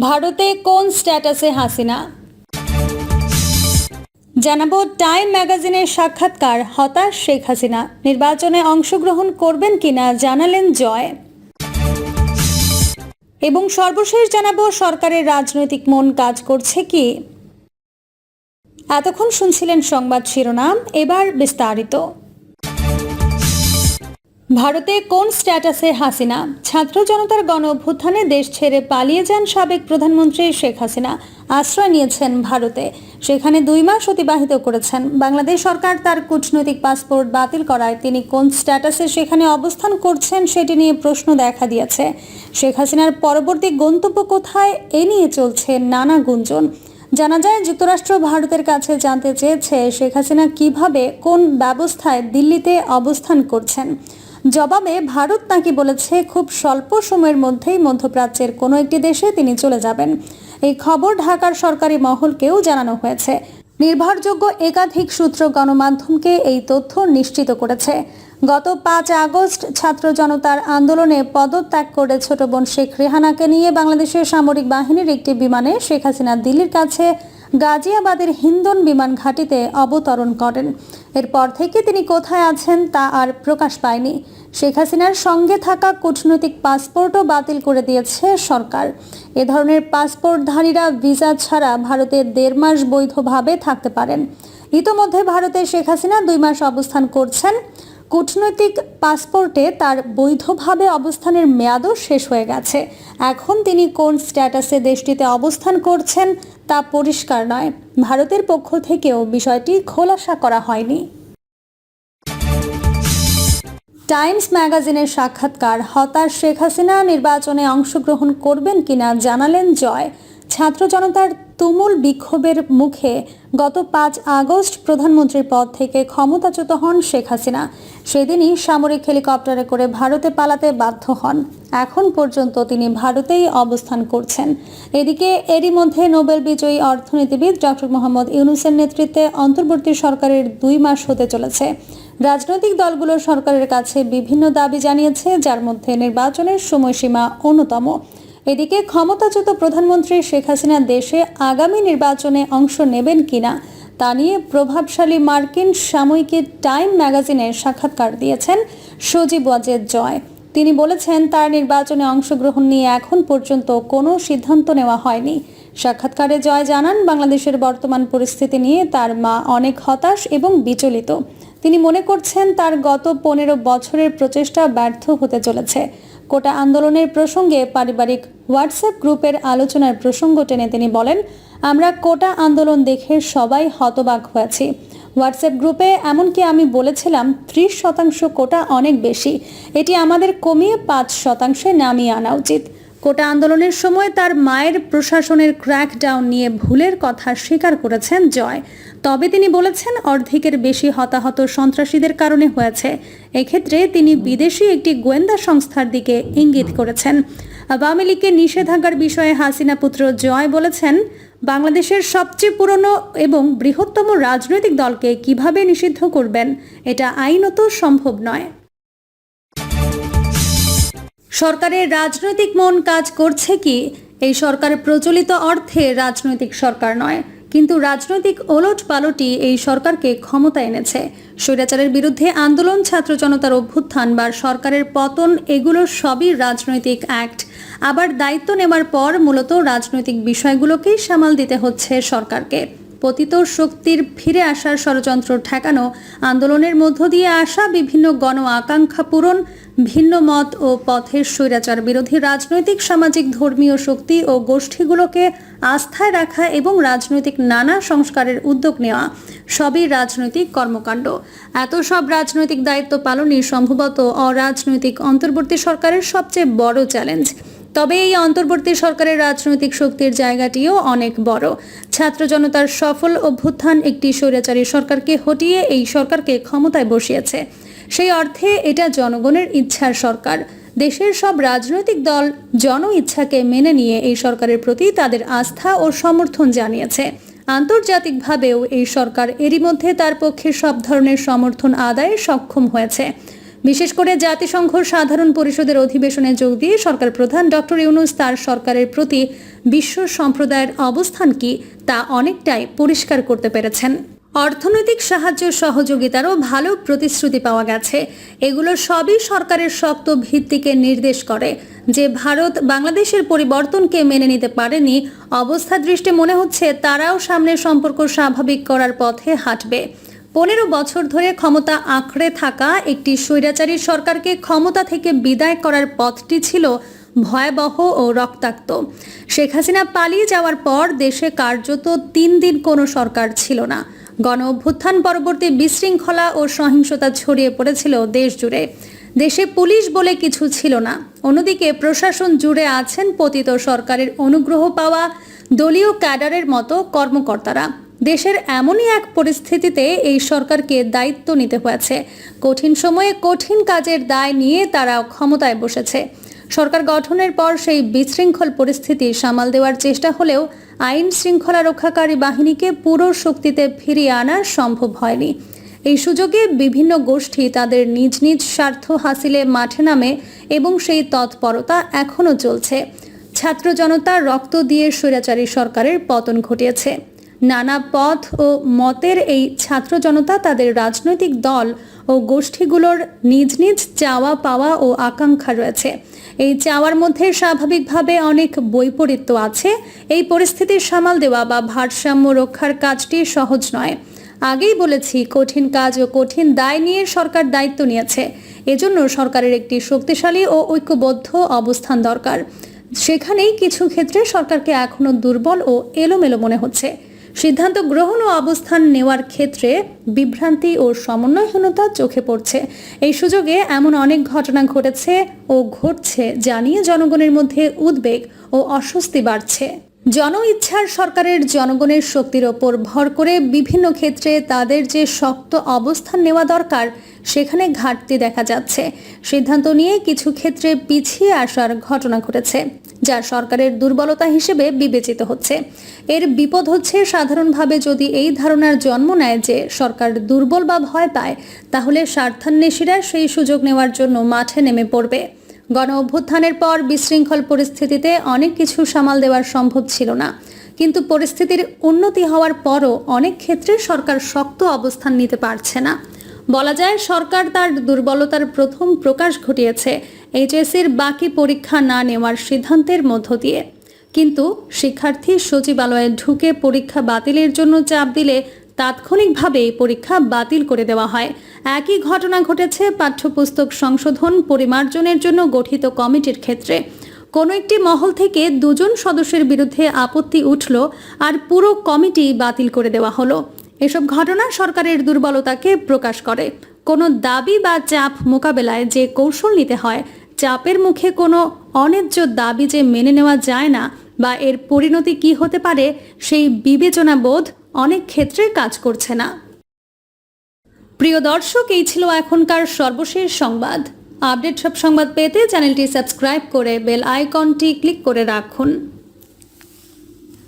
ভারতে কোন স্ট্যাটাসে হাসিনা? জানাব টাইম ম্যাগাজিনের সাক্ষাৎকার, হতাশ শেখ হাসিনা। নির্বাচনে অংশগ্রহণ করবেন কিনা জানালেন জয়। এবং সর্বশেষ জানাব সরকারের রাজনৈতিক মন কাজ করছে কি? এতক্ষণ শুনছিলেন সংবাদ শিরোনাম, এবার বিস্তারিত। ভারতে কোন স্ট্যাটাসে হাসিনা? ছাত্র জনতার গণ অভ্যুত্থানে দেশ ছেড়ে পালিয়ে যান সাবেক প্রধানমন্ত্রী শেখ হাসিনা। আশ্রয় নিয়েছেন ভারতে। সেখানে দুই মাস অতিবাহিত করেছেন। বাংলাদেশ সরকার তার কূটনৈতিক পাসপোর্ট বাতিল করায় তিনি কোন স্ট্যাটাসে সেখানে অবস্থান করছেন সেটি নিয়ে প্রশ্ন দেখা দিয়েছে। শেখ হাসিনার পরবর্তী গন্তব্য কোথায়? এ নিয়ে চলছে নানা গুঞ্জন। জানা যায়, যুক্তরাষ্ট্র ভারতের কাছে জানতে চেয়েছে শেখ হাসিনা কীভাবে কোন ব্যবস্থায় দিল্লিতে অবস্থান করছেন। জবাবে ভারত নাকি বলেছে, খুব স্বল্প সময়ের মধ্যেই মধ্যপ্রাচ্যের কোনো একটি দেশে তিনি চলে যাবেন। এই খবর ঢাকার সরকারি মহলকেও জানানো হয়েছে। নির্ভরযোগ্য একাধিক সূত্র গণমাধ্যমকে এই তথ্য নিশ্চিত করেছে। গত পাঁচ আগস্ট ছাত্র জনতার আন্দোলনে পদত্যাগ করে ছোট বোন শেখ রেহানাকে নিয়ে বাংলাদেশের সামরিক বাহিনীর একটি বিমানে শেখ হাসিনা দিল্লির কাছে গাজিয়াবাদের হিন্দন বিমান ঘাঁটিতে অবতরণ করেন। এরপর থেকে তিনি কোথায় আছেন তা আর প্রকাশ পায়নি। শেখ হাসিনার সঙ্গে থাকা কূটনৈতিক পাসপোর্টও বাতিল করে দিয়েছে সরকার। এ ধরনের পাসপোর্টধারীরা ভিসা ছাড়া ভারতে দেড় মাস বৈধভাবে থাকতে পারেন। ইতোমধ্যে ভারতে শেখ হাসিনা দুই মাস অবস্থান করছেন। কূটনৈতিক পাসপোর্টে তার বৈধভাবে অবস্থানের মেয়াদও শেষ হয়ে গেছে। এখন তিনি কোন স্ট্যাটাসে দেশটিতে অবস্থান করছেন তা পরিষ্কার নয়। ভারতের পক্ষ থেকেও বিষয়টি খোলাসা করা হয়নি। টাইমস ম্যাগাজিনের সাক্ষাৎকার, হতাশ শেখ হাসিনা নির্বাচনে অংশগ্রহণ করবেন কিনা জানালেন জয়। ছাত্র জনতার তুমুল বিক্ষোভের মুখে গত পাঁচ আগস্ট প্রধানমন্ত্রীর পদ থেকে ক্ষমতাচ্যুত হন শেখ হাসিনা। সেদিনই সামরিক হেলিকপ্টারে করে ভারতে পালাতে বাধ্য হন। এখন পর্যন্ত তিনি ভারতেই অবস্থান করছেন। এদিকে এরই মধ্যে নোবেল বিজয়ী অর্থনীতিবিদ ডক্টর মোহাম্মদ ইউনুসের নেতৃত্বে অন্তর্বর্তী সরকারের দুই মাস হতে চলেছে। রাজনৈতিক দলগুলো সরকারের কাছে বিভিন্ন দাবি জানিয়েছে, যার মধ্যে নির্বাচনের সময়সীমা অন্যতম। এদিকে ক্ষমতাচ্যুত প্রধানমন্ত্রী শেখ হাসিনা দেশে আগামী নির্বাচনে অংশ নেবেন কিনা তা নিয়ে প্রভাবশালী মার্কিন সাময়িকী টাইম ম্যাগাজিনে সাক্ষাৎকার দিয়েছেন সজীব ওয়াজেদ জয়। তিনি বলেছেন, তার নির্বাচনে অংশগ্রহণ নিয়ে এখন পর্যন্ত কোনো সিদ্ধান্ত নেওয়া হয়নি। সাক্ষাৎকারে জয় জানান, বাংলাদেশের বর্তমান পরিস্থিতি নিয়ে তার মা অনেক হতাশ এবং বিচলিত। তিনি মনে করছেন, তার গত পনেরো বছরের প্রচেষ্টা ব্যর্থ হতে চলেছে। কোটা আন্দোলনের প্রসঙ্গে পারিবারিক হোয়াটসঅ্যাপ গ্রুপের আলোচনার প্রসঙ্গ টেনে তিনি বলেন, আমরা কোটা আন্দোলন দেখে সবাই হতবাক হয়েছি। হোয়াটসঅ্যাপ গ্রুপে এমনকি আমি বলেছিলাম, ত্রিশ শতাংশ কোটা অনেক বেশি। এটি আমাদের কমিয়ে পাঁচ শতাংশে নামিয়ে আনা উচিত। কোটা আন্দোলনের সময় তার মায়ের প্রশাসনের ক্র্যাকডাউন নিয়ে ভুলের কথা স্বীকার করেছেন জয়। তবে তিনি বলেছেন, অর্ধেকের বেশি হতাহত সন্ত্রাসীদের কারণে হয়েছে। এক্ষেত্রে তিনি বিদেশি একটি গোয়েন্দা সংস্থার দিকে ইঙ্গিত করেছেন। আওয়ামী লীগকে নিষেধাজ্ঞার বিষয়ে হাসিনা পুত্র জয় বলেছেন, বাংলাদেশের সবচেয়ে পুরনো এবং বৃহত্তম রাজনৈতিক দলকে কীভাবে নিষিদ্ধ করবেন, এটা আইনত সম্ভব নয়। সরকারের রাজনৈতিক মন কাজ করছে কি? এই সরকার প্রচলিত অর্থে রাজনৈতিক সরকার নয়। কিন্তু রাজনৈতিক ওলট পালটি এই সরকারকে ক্ষমতা এনেছে। স্বৈরাচারের বিরুদ্ধে আন্দোলন, ছাত্র জনতার অভ্যুত্থান বা সরকারের পতন, এগুলো সবই রাজনৈতিক অ্যাক্ট আবার দায়িত্ব নেওয়ার পর মূলত রাজনৈতিক বিষয়গুলোকেই সামাল দিতে হচ্ছে সরকারকে। পতিত শক্তির ফিরে আসার ষড়যন্ত্র ঠেকানো, আন্দোলনের মধ্য দিয়ে আসা বিভিন্ন গণ আকাঙ্ক্ষা পূরণ ভিন্ন মত ও পথের স্বৈরাচার বিরোধী রাজনৈতিক, সামাজিক, ধর্মীয় শক্তি ও গোষ্ঠীগুলোকে আস্থায় রাখা এবং রাজনৈতিক নানা সংস্কারের উদ্যোগ নেওয়া সবই রাজনৈতিক কর্মকাণ্ড। এত সব রাজনৈতিক দায়িত্ব পালনই সম্ভবত অরাজনৈতিক অন্তর্বর্তী সরকারের সবচেয়ে বড় চ্যালেঞ্জ। তবে এই অন্তর্বর্তী সরকারের রাজনৈতিক শক্তির জায়গাটিও অনেক বড়। ছাত্র জনতার সফল অভ্যুত্থান একটি স্বৈরাচারী সরকারকে হটিয়ে এই সরকারকে ক্ষমতায় বসিয়েছে। সেই অর্থে এটা জনগণের ইচ্ছার সরকার। দেশের সব রাজনৈতিক দল জন ইচ্ছাকে মেনে নিয়ে এই সরকারের প্রতি তাদের আস্থা ও সমর্থন জানিয়েছে। আন্তর্জাতিকভাবেও এই সরকার এরই মধ্যে তার পক্ষে সব ধরনের সমর্থন আদায়ে সক্ষম হয়েছে। বিশেষ করে জাতিসংঘ সাধারণ পরিষদের অধিবেশনে যোগ দিয়ে সরকার প্রধান ডক্টর ইউনুস তার সরকারের প্রতি বিশ্ব সম্প্রদায়ের অবস্থান কি তা অনেকটাই পরিষ্কার করতে পেরেছেন। অর্থনৈতিক সাহায্য সহযোগিতারও ভালো প্রতিশ্রুতি পাওয়া গেছে। এগুলো সবই সরকারের শক্ত ভিত্তিকে নির্দেশ করে যে ভারত বাংলাদেশের পরিবর্তনকে মেনে নিতে পারেনি। অবস্থা দৃষ্টি মনে হচ্ছে তারাও সামনের সম্পর্ক স্বাভাবিক করার পথে হাঁটবে। পনেরো বছর ধরে ক্ষমতা আঁকড়ে থাকা একটি স্বৈরাচারী সরকারকে ক্ষমতা থেকে বিদায় করার পথটি ছিল ভয়াবহ ও রক্তাক্ত। শেখ হাসিনা পালিয়ে যাওয়ার পর দেশে কার্যত তিন দিন কোনো সরকার ছিল না। গণ অভ্যুত্থান পরবর্তী বিশৃঙ্খলা ও সহিংসতা ছড়িয়ে পড়েছিল দেশ জুড়ে। দেশে পুলিশ বলে কিছু ছিল না। অন্যদিকে প্রশাসন জুড়ে আছেন পতিত সরকারের অনুগ্রহ পাওয়া দলীয় ক্যাডারের মতো কর্মকর্তারা। দেশের এমনই এক পরিস্থিতিতে এই সরকারকে দায়িত্ব নিতে হয়েছে। কঠিন সময়ে কঠিন কাজের দায় নিয়ে তারা ক্ষমতায় বসেছে। সরকার গঠনের পর সেই বিশৃঙ্খল পরিস্থিতি সামাল দেওয়ার চেষ্টা হলেও আইন শৃঙ্খলা রক্ষাকারী বাহিনীকে পুরো শক্তিতে ফিরিয়ে আনা সম্ভব হয়নি। এই সুযোগে বিভিন্ন গোষ্ঠী তাদের নিজ নিজ স্বার্থ হাসিলে মাঠে নামে এবং সেই তৎপরতা এখনও চলছে। ছাত্র জনতা রক্ত দিয়ে স্বৈরাচারী সরকারের পতন ঘটিয়েছে। নানা পথ ও মতের এই ছাত্র জনতা তাদের রাজনৈতিক দল ও গোষ্ঠীগুলোর নিজ নিজ চাওয়া পাওয়া ও আকাঙ্ক্ষা রয়েছে। এই চাওয়ার মধ্যে স্বাভাবিকভাবে অনেক বৈপরীত্য আছে। এই পরিস্থিতির সামাল দেওয়া বা ভারসাম্য রক্ষার কাজটি সহজ নয়। আগেই বলেছি, কঠিন কাজ ও কঠিন দায় নিয়ে সরকার দায়িত্ব নিয়েছে। এজন্য সরকারের একটি শক্তিশালী ও ঐক্যবদ্ধ অবস্থান দরকার। সেখানেই কিছু ক্ষেত্রে সরকারকে এখনও দুর্বল ও এলোমেলো মনে হচ্ছে। সিদ্ধান্ত গ্রহণ ও অবস্থান নেওয়ার ক্ষেত্রে বিভ্রান্তি ও সমন্বয়হীনতা চোখে পড়ছে। এই সুযোগে এমন অনেক ঘটনা ঘটেছে ও ঘটছে জানিয়ে জনগণের মধ্যে উদ্বেগ ও অস্বস্তি বাড়ছে। জন ইচ্ছার সরকারের জনগণের শক্তির ওপর ভর করে বিভিন্ন ক্ষেত্রে তাদের যে শক্ত অবস্থান নেওয়া দরকার, সেখানে ঘাটতি দেখা যাচ্ছে। সিদ্ধান্ত নিয়ে কিছু ক্ষেত্রে পিছিয়ে আসার ঘটনা ঘটেছে, যা সরকারের দুর্বলতা হিসেবে বিবেচিত হচ্ছে। এর বিপদ হচ্ছে সাধারণভাবে যদি এই ধারণার জন্ম নেয় যে সরকার দুর্বল বা ভয় পায়, তাহলে স্বার্থান্বেষীরা সেই সুযোগ নেওয়ার জন্য মাঠে নেমে পড়বে। গণ অভ্যুত্থানের পর বিশৃঙ্খল পরিস্থিতিতে অনেক কিছু সামাল দেওয়ার সম্ভব ছিল না। কিন্তু পরিস্থিতির উন্নতি হওয়ার পরও অনেক ক্ষেত্রে সরকার শক্ত অবস্থান নিতে পারছে না। বলা যায় সরকার তার দুর্বলতার প্রথম প্রকাশ ঘটিয়েছে এইচএসির বাকি পরীক্ষা না নেওয়ার সিদ্ধান্তের মধ্য দিয়ে। কিন্তু শিক্ষার্থী সচিবালয়ে ঢুকে পরীক্ষা বাতিলের জন্য চাপ দিলে তাৎক্ষণিকভাবে পরীক্ষা বাতিল করে দেওয়া হয়। একই ঘটনা ঘটেছে পাঠ্যপুস্তক সংশোধন, পরিমার্জনের জন্য গঠিত কমিটির ক্ষেত্রে। কোনো একটি মহল থেকে দুজন সদস্যের বিরুদ্ধে আপত্তি উঠল আর পুরো কমিটি বাতিল করে দেওয়া হলো। এসব ঘটনা সরকারের দুর্বলতাকে প্রকাশ করে। কোনো দাবি বা চাপ মোকাবেলায় যে কৌশল নিতে হয়, চাপের মুখে কোনো অন্যায্য দাবি যে মেনে নেওয়া যায় না বা এর পরিণতি কি হতে পারে সেই বিবেচনা বোধ অনেক ক্ষেত্রে কাজ করছে না। প্রিয় দর্শক, এই ছিল এখনকার সর্বশেষ সংবাদ। আপডেট সব সংবাদ পেতে চ্যানেলটি সাবস্ক্রাইব করে বেল আইকনটি ক্লিক করে রাখুন।